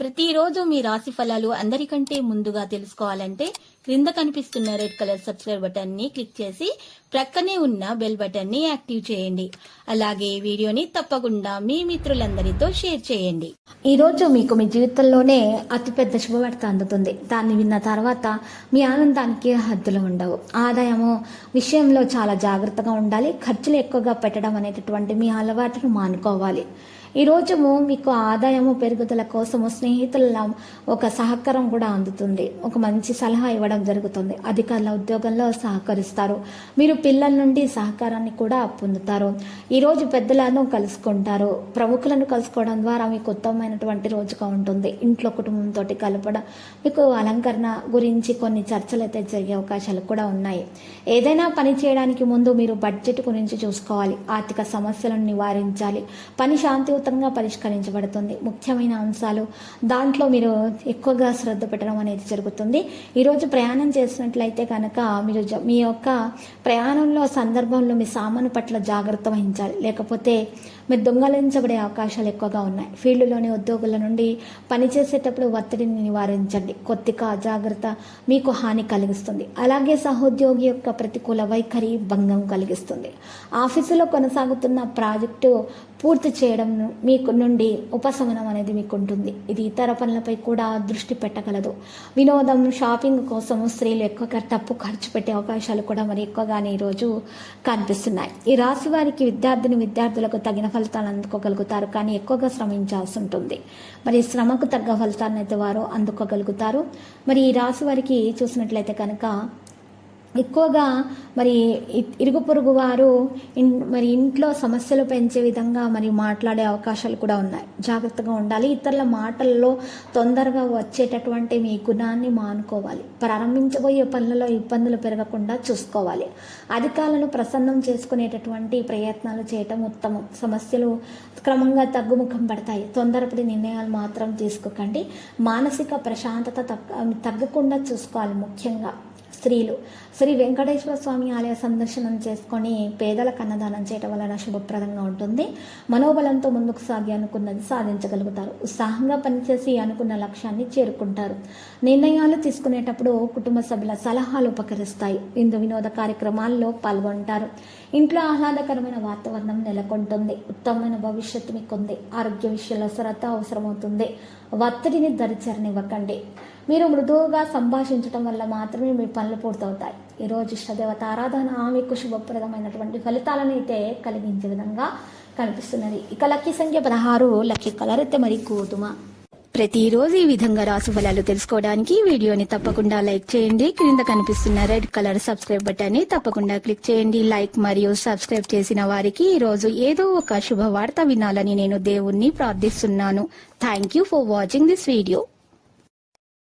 ప్రతిరోజు మీ రాశి ఫలాలు అందరికంటే ముందుగా తెలుసుకోవాలంటే క్రింద కనిపిస్తున్న రెడ్ కలర్ సబ్స్క్రైబ్ బటన్ని క్లిక్ చేసి ప్రక్కనే ఉన్న బెల్ బటన్ని యాక్టివ్ చేయండి. అలాగే వీడియోని తప్పకుండా మీ మిత్రులందరితో షేర్ చేయండి. ఈ రోజు మీకు మీ జీవితంలోనే అతిపెద్ద శుభవార్త అందుతుంది. దాన్ని విన్న తర్వాత మీ ఆనందానికి హద్దులు ఉండవు. ఆదాయము విషయంలో చాలా జాగ్రత్తగా ఉండాలి. ఖర్చులు ఎక్కువగా పెట్టడం అనేటటువంటి మీ అలవాటును మానుకోవాలి. ఈ మీకు ఆదాయము పెరుగుదల కోసము స్నేహితుల ఒక సహకారం కూడా అందుతుంది. ఒక మంచి సలహా ఇవ్వడం జరుగుతుంది. అధికారుల ఉద్యోగంలో సహకరిస్తారు. మీరు పిల్లల నుండి సహకారాన్ని కూడా పొందుతారు. ఈరోజు పెద్దలను కలుసుకుంటారు. ప్రముఖులను కలుసుకోవడం ద్వారా మీకు ఉత్తమమైనటువంటి రోజుగా ఉంటుంది. ఇంట్లో కుటుంబంతో కలపడం మీకు అలంకరణ గురించి కొన్ని చర్చలు అయితే జరిగే అవకాశాలు కూడా ఉన్నాయి. ఏదైనా పని చేయడానికి ముందు మీరు బడ్జెట్ గురించి చూసుకోవాలి. ఆర్థిక సమస్యలను నివారించాలి. పని శాంతి శాంతియుతంగా పరిష్కరించబడుతుంది. ముఖ్యమైన అంశాలు దాంట్లో మీరు ఎక్కువగా శ్రద్ధ పెట్టడం అనేది జరుగుతుంది. ఈరోజు ప్రయాణం చేసినట్లయితే కనుక మీరు జ- మీ యొక్క ప్రయాణంలో సందర్భంలో మీ సామాను పట్ల జాగ్రత్త వహించాలి. లేకపోతే మీరు దొంగలించబడే అవకాశాలు ఎక్కువగా ఉన్నాయి. ఫీల్డ్లోని ఉద్యోగుల నుండి పనిచేసేటప్పుడు ఒత్తిడిని నివారించండి. కొద్దిగా అజాగ్రత్త మీకు హాని కలిగిస్తుంది. అలాగే సహోద్యోగి యొక్క ప్రతికూల వైఖరి భంగం కలిగిస్తుంది. ఆఫీసులో కొనసాగుతున్న ప్రాజెక్టు పూర్తి చేయడం మీకు నుండి ఉపశమనం అనేది మీకు ఉంటుంది. ఇది ఇతర పనులపై కూడా దృష్టి పెట్టగలదు. వినోదం షాపింగ్ కోసం స్త్రీలు ఎక్కువగా తప్పు ఖర్చు పెట్టే అవకాశాలు కూడా మరి ఎక్కువగానే ఈరోజు కనిపిస్తున్నాయి. ఈ రాశి వారికి విద్యార్థిని విద్యార్థులకు తగిన ఫలితాలు అందుకోగలుగుతారు కానీ ఎక్కువగా శ్రమించాల్సి ఉంటుంది. మరి శ్రమకు తగ్గ ఫలితాలను అయితే వారు అందుకోగలుగుతారు. మరి ఈ రాశి వారికి చూసినట్లయితే కనుక ఎక్కువగా మరి ఇరుగు పొరుగు వారు ఇన్ మరి ఇంట్లో సమస్యలు పెంచే విధంగా మరి మాట్లాడే అవకాశాలు కూడా ఉన్నాయి. జాగ్రత్తగా ఉండాలి. ఇతరుల మాటల్లో తొందరగా వచ్చేటటువంటి మీ గుణాన్ని మానుకోవాలి. ప్రారంభించబోయే పనులలో ఇబ్బందులు పెరగకుండా చూసుకోవాలి. అధికారులను ప్రసన్నం చేసుకునేటటువంటి ప్రయత్నాలు చేయటం ఉత్తమం. సమస్యలు క్రమంగా తగ్గుముఖం పడతాయి. తొందరపడి నిర్ణయాలు మాత్రం తీసుకోకండి. మానసిక ప్రశాంతత తగ్గ తగ్గకుండా చూసుకోవాలి ముఖ్యంగా. స్త్రీలు. శ్రీ వెంకటేశ్వర స్వామి ఆలయ సందర్శనం చేసుకొని పేదలకు అన్నదానం చేయటం వలన శుభప్రదంగా ఉంటుంది. మనోబలంతో ముందుకు సాగి అనుకున్నది సాధించగలుగుతారు. ఉత్సాహంగా పనిచేసి అనుకున్న లక్ష్యాన్ని చేరుకుంటారు. నిర్ణయాలు తీసుకునేటప్పుడు కుటుంబ సభ్యుల సలహాలు ఉపకరిస్తాయి. విందు వినోద కార్యక్రమాల్లో పాల్గొంటారు. ఇంట్లో ఆహ్లాదకరమైన వాతావరణం నెలకొంటుంది. ఉత్తమమైన భవిష్యత్తు మీకుంది. ఆరోగ్య విషయంలో శ్రద్ధ అవసరమవుతుంది. ఒత్తిడిని దరిచరనివ్వకండి. మీరు మృదువుగా సంభాషించడం వల్ల మాత్రమే మీ పనులు పూర్తవుతాయి. ఈరోజు ఇష్టదేవత ఆరాధన మీకు శుభప్రదమైనటువంటి ఫలితాలను అయితే కలిగించే విధంగా కనిపిస్తున్నది. ఇక లక్కీ సంఖ్య పదహారు లక్కీ కలర్ అయితే మరి గోధుమ. ప్రతిరోజు ఈ విధంగా రాసు ఫలాలు తెలుసుకోవడానికి వీడియోని తప్పకుండా లైక్ చేయండి. క్రింద కనిపిస్తున్న రెడ్ కలర్ సబ్స్క్రైబ్ బటన్ని తప్పకుండా క్లిక్ చేయండి. లైక్ మరియు సబ్స్క్రైబ్ చేసిన వారికి ఈ రోజు ఏదో ఒక శుభవార్త వినాలని నేను దేవుణ్ణి ప్రార్థిస్తున్నాను. Thank you for watching this video